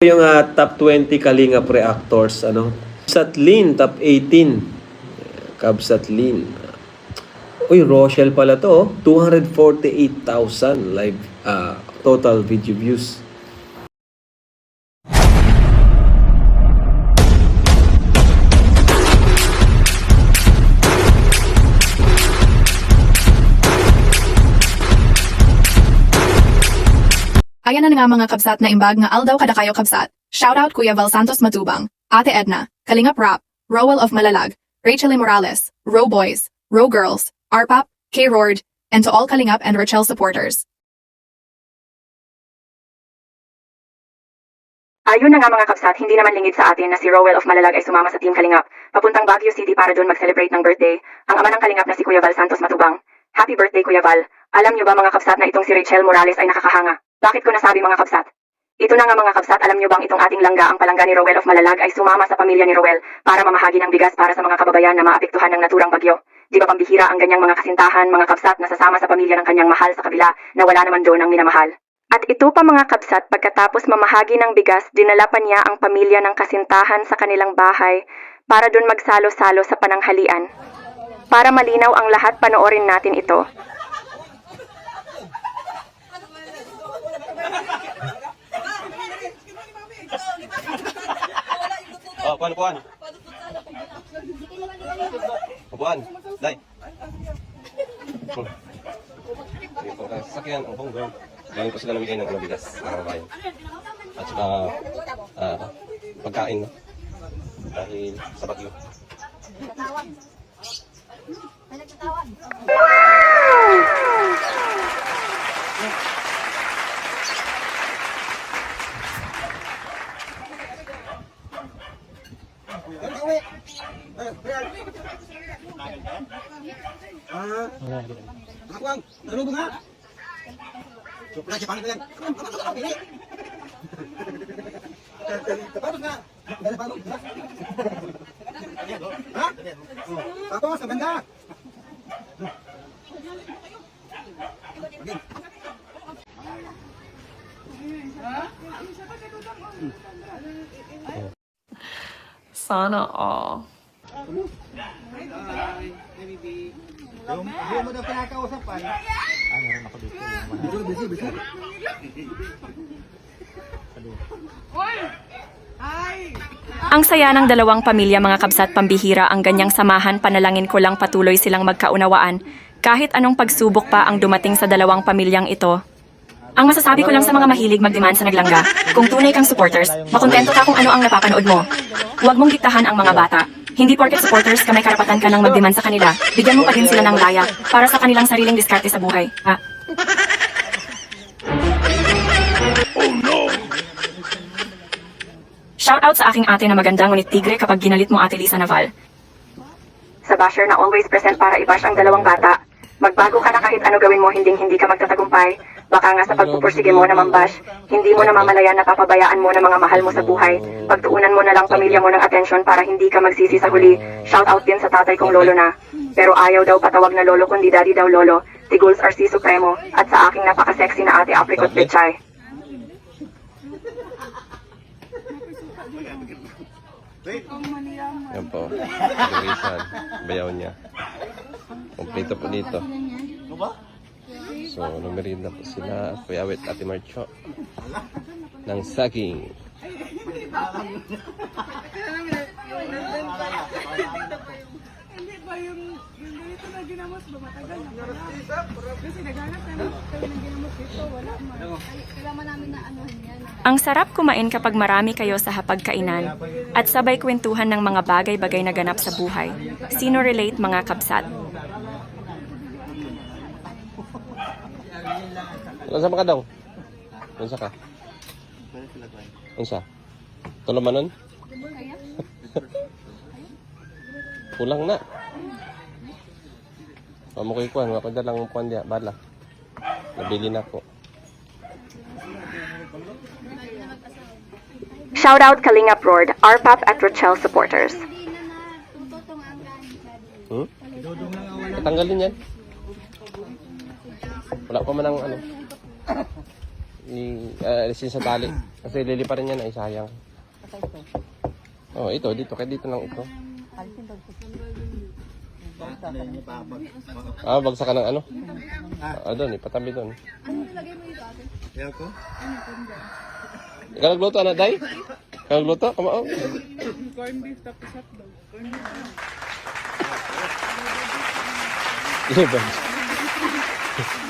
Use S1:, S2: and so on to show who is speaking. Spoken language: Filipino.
S1: Yung ah, top 20 Kalingap reactors, ano? Satlin, top 18. Kabsatlin. Uy, Rochelle pala to. oh. 248,000 live ah, total video views.
S2: Ayan na nga mga kabsat na imbag nga aldaw kada kayo kabsat. Shoutout Kuya Val Santos Matubang, Ate Edna, Kalingap Rap, Rowell of Malalag, Rachel Morales, Row Boys, Row Girls, Arpap, K Rord, and to all Kalingap and Rachel supporters.
S3: Ayun na nga mga kapsat, hindi naman lingid sa atin na si Rowell of Malalag ay sumama sa Team Kalingap, papuntang Baguio City para doon mag-celebrate ng birthday, ang ama ng Kalingap na si Kuya Val Santos Matubang. Happy birthday Kuya Val! Alam niyo ba mga kapsat na itong si Rachel Morales ay nakakahanga? Bakit ko nasabi mga kapsat? Ito na nga mga kapsat, alam niyo bang itong ating langga, ang palangga ni Rowell of Malalag ay sumama sa pamilya ni Rowell para mamahagi ng bigas para sa mga kababayan na maapektuhan ng naturang bagyo. Di ba pambihira ang ganyang mga kasintahan, mga kapsat na sasama sa pamilya ng kanyang mahal sa kabila na wala naman doon ang minamahal? At ito pa mga kabsat, pagkatapos mamahagi ng bigas, dinala pa niya ang pamilya ng kasintahan sa kanilang bahay para doon magsalo-salo sa pananghalian. Para malinaw ang lahat, panoorin natin ito.
S4: Oh, kuan, kuan. Kuan, dai. Hmm. Sige po, ang sasakyan, ang pong ground. Galing po sila namigay ng bigas, mga bayan. At saka, ah, pagkain, no? Dahil sa bagyo.
S5: Ako ang nalubog nga. So, pala siya paano yan? Tapos nga. Dala pa Ha? Oh, Tapos, ang ganda.
S6: Sana all.
S5: Yung, yung mo daw pinakausapan. Ah, meron ako dito. Busy, busy, busy.
S7: Ang saya ng dalawang pamilya mga kabsat pambihira ang ganyang samahan panalangin ko lang patuloy silang magkaunawaan kahit anong pagsubok pa ang dumating sa dalawang pamilyang ito. Ang masasabi ko lang sa mga mahilig magdemand sa naglangga, kung tunay kang supporters, makontento ka kung ano ang napapanood mo. Huwag mong diktahan ang mga bata. Hindi porket supporters ka may karapatan ka ng magdemand sa kanila, bigyan mo pa din sila ng laya para sa kanilang sariling diskarte sa buhay. Ha? Shoutout sa aking ate na maganda ngunit tigre kapag ginalit mo ate Lisa Naval.
S3: Sa basher na always present para i-bash ang dalawang bata. Magbago ka na kahit ano gawin mo, hindi hindi ka magtatagumpay. Baka nga sa pagpupursige mo na mambash, hindi mo namamalayan na papabayaan mo na mga mahal mo sa buhay. Pagtuunan mo na lang pamilya mo ng atensyon para hindi ka magsisi sa huli. Shoutout din sa tatay kong lolo na. Pero ayaw daw patawag na lolo kundi daddy daw lolo. Tiguls RC Supremo at sa aking napaka-sexy na ate apricot pechay.
S4: Yan po. Graduation. Bayaw niya. Kompleto po dito. So, numerida po sila. Kuya Awit, Ate Marcho. Ng saging.
S7: Ang sarap kumain kapag marami kayo sa hapagkainan at sabay kwentuhan ng mga bagay-bagay na ganap sa buhay. Sino relate mga kabsat?
S4: Lansa ka daw? Lansa ka? Lansa? Tulumanon? Kulang na. Pamo ko ikuan, ako dalang kuan diya, bala. Nabili na ko.
S3: Shoutout Kalingap Roard, RPAP at Rochelle supporters.
S4: Hmm? Tatanggalin yan. Wala pa man ang ano i-alisin ah, uh, sa tali. Kasi lilipa rin yan, ay sayang. Okay, ito. Oh, ito, dito. Kaya dito lang ito.
S8: Alisin daw.
S4: Ah, bagsakan ng ano? Ah, doon, ipatabi doon. Ano nilagay mo dito, ate?
S8: Kaya ko?
S4: Ano yung Ikaw nagluto, anak. Ikaw nagluto?
S1: Corn beef tapos hotdog. Corn beef. Yeah,